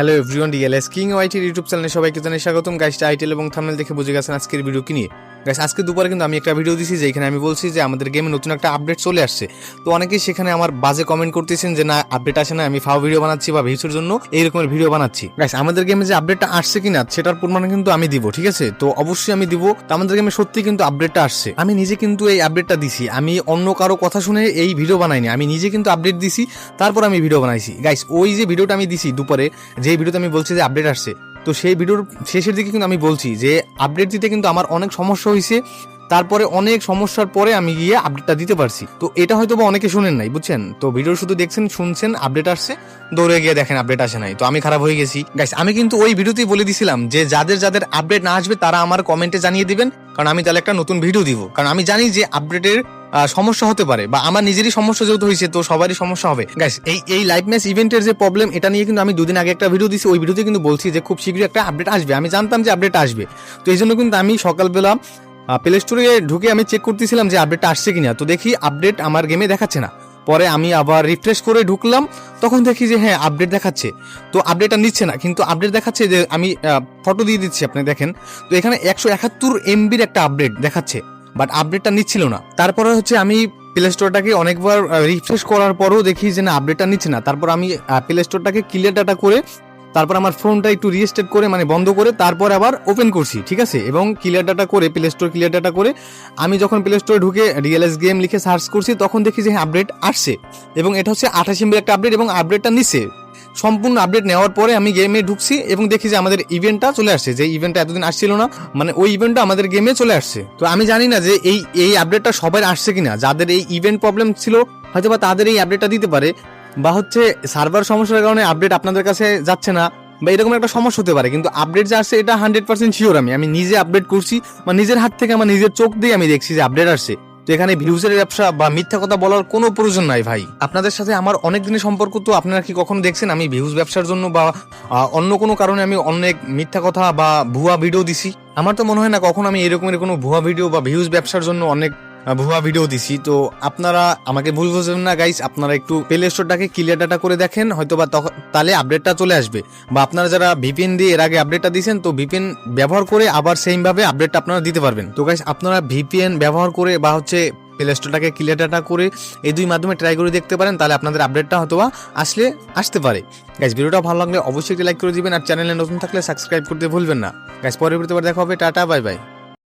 Hello everyone DLS king ওয়াইটির YouTube চ্যানেলে সবাইকে জানাই স্বাগতম। গাছটা আইটেল এবং থামেল দেখে বুঝে গেছেন আজকের ভিডিও কি নিয়ে। গাইস আজকে দুপুরে কিন্তু আমি একটা ভিডিও দিছি যেখানে আমি বলছি যে আমাদের গেমে নতুন একটা আপডেট চলে আসছে। তো অনেকেই সেখানে আমার বাজে কমেন্ট করতেছেন যে, না আপডেট আসে না, আমি ফাও ভিডিও বানাচ্ছি বা ভিউসের জন্য এই রকমের ভিডিও বানাচ্ছি। গাইস আমাদের গেমে যে আপডেটটা আসছে কিনা, সেটার প্রমাণ কিন্তু আমি দিব, ঠিক আছে? তো অবশ্যই আমি দিব। তো আমাদের গেমে সত্যি কিন্তু আপডেটটা আসছে। আমি নিজে কিন্তু এই আপডেটটা দিছি। আমি অন্য কারও কথা শুনে এই ভিডিও বানাইনি। আমি নিজে কিন্তু আপডেট দিছি, তারপর আমি ভিডিও বানাইছি। গাইস ওই যে ভিডিওটা আমি দিছি দুপুরে যে ভিডিওতে আমি বলছি যে আপডেট আসছে তো সেই ভিডিওর শেষের দিকে কিন্তু আমি বলছি যে আপডেট দিতে কিন্তু আমার অনেক সমস্যা হয়েছে। তারপরে অনেক সমস্যার পরে আমি গিয়ে আপডেটটা দিতে পারছি। তো এটা হয়তো বা অনেকে শুনেন নাই, বুঝছেন? তো ভিডিও শুধু দেখছেন, শুনছেন আপডেট আসছে, দৌড়ে গিয়ে দেখেন আপডেট আসে নাই। তো আমি খারাপ হয়ে গেছি। গাইস আমি কিন্তু ওই ভিডিওতেই বলে দিছিলাম যে যাদের যাদের আপডেট না আসবে তারা আমার কমেন্টে জানিয়ে দিবেন, কারণ আমি তাহলে একটা নতুন ভিডিও দিব। কারণ আমি জানি যে আপডেটের সমস্যা হতে পারে বা আমার নিজেরই সমস্যা যেহেতু হয়েছে, তো সবারই সমস্যা হবে। গাইস এই এই লাইভ ম্যাচ ইভেন্টের যে প্রবলেম এটা নিয়ে কিন্তু আমি দুদিন আগে একটা ভিডিও দিছি, ওই ভিডিওতে কিন্তু বলছি যে খুব শীঘ্রই একটা আপডেট আসবে। আমি জানতাম যে আপডেট আসবে। তো এই জন্য কিন্তু আমি সকালবেলা প্লে স্টোরে ঢুকে আমি চেক করতেছিলাম যে আপডেটটা আসছে কিনা। তো দেখি আপডেট আমার গেমে দেখাচ্ছে না। পরে আমি আবার রিফ্রেশ করে ঢুকলাম, তখন দেখি যে হ্যাঁ আপডেট দেখাচ্ছে। তো আপডেটটা নিচ্ছে না, কিন্তু আপডেট দেখাচ্ছে যে আমি ফটো দিয়ে দিচ্ছি, আপনি দেখেন। তো এখানে একশো একাত্তর এমবির একটা আপডেট দেখাচ্ছে। বাট আপডেটটা নিচ্ছিল না। তারপরে হচ্ছে আমি প্লে স্টোরটাকে অনেকবার রিফ্রেশ করার পরও দেখি যে না আপডেটটা নিচ্ছে না। তারপর আমি প্লে স্টোরটাকে ক্লিয়ার ডাটা করে, তারপর আমার ফোনটা একটু রিস্টার্ট করে মানে বন্ধ করে, তারপর আবার ওপেন করছি, ঠিক আছে? এবং ক্লিয়ার ডাটা করে প্লে স্টোর ক্লিয়ার ডাটা করে, আমি যখন প্লে স্টোরে ঢুকে রিয়েলএস গেম লিখে সার্চ করছি, তখন দেখি যে আপডেট আসছে। এবং এটা হচ্ছে আঠাশ এমবির একটা আপডেট এবং আপডেটটা নিচ্ছে। সম্পূর্ণ আপডেট নেওয়ার পরে আমি গেমে ঢুকছি এবং দেখি যে আমাদের ইভেন্টটা চলে আসছে। যে ইভেন্টটা এতদিন আসছিল না মানে ওই ইভেন্টটা আমাদের গেমে চলে আসছে। তো আমি জানি না যে এই এই আপডেটটা সবাই আসছে কিনা। যাদের এই ইভেন্ট প্রবলেম ছিল হয়তো বা তাদের এই আপডেটটা দিতে পারে। বা হচ্ছে সার্ভার সমস্যার কারণে আপডেট আপনাদের কাছে যাচ্ছে না, বা এরকম একটা সমস্যা হতে পারে। কিন্তু আপডেট যে আসছে, এটা হান্ড্রেড পার্সেন্ট শিওর আমি। আমি নিজে আপডেট করছি, বা নিজের হাত থেকে, আমার নিজের চোখ দিয়ে আমি দেখছি যে আপডেট আসছে। তো এখানে ভিউজের ব্যবসা বা মিথ্যা কথা বলার কোনো প্রয়োজন নাই ভাই। আপনাদের সাথে আমার অনেক দিনের সম্পর্ক, তো আপনারা কি কখনো দেখছেন আমি ভিউজ ব্যবসার জন্য বা অন্য কোনো কারণে আমি অনেক মিথ্যা কথা বা ভুয়া ভিডিও দিছি? আমার তো মনে হয় না কখন আমি এরকমের কোনো ভুয়া ভিডিও বা ভিউজ ব্যবসার জন্য অনেক ভুয়া ভিডিও দিছি। তো আপনারা আমাকে ভুল বুঝবেন না গাইস আপনারা একটু প্লে স্টোরটাকে ক্লিয়ার ডাটা করে দেখেন হয়তো বা তখন তাহলে আপডেটটা চলে আসবে। বা আপনারা যারা ভিপিএন দিয়ে এর আগে আপডেটটা দিয়েছেন তো ভিপিএন ব্যবহার করে আবার সেম ভাবে আপডেটটা আপনারা দিতে পারবেন। তো গাইস আপনারা ভিপিএন ব্যবহার করে বা হচ্ছে প্লে স্টোরটাকে ক্লিয়ার ডাটা করে এই দুই মাধ্যমে ট্রাই করে দেখতে পারেন, তাহলে আপনাদের আপডেটটা হয়তো বা আসলে আসতে পারে। গাইস ভিডিওটা ভালো লাগলে অবশ্যই একটি লাইক করে দিবেন, আর চ্যানেলে নতুন থাকলে সাবস্ক্রাইব করতে ভুলবেন না। গাইস পরবর্তীবার দেখা হবে, টাটা বাই বাই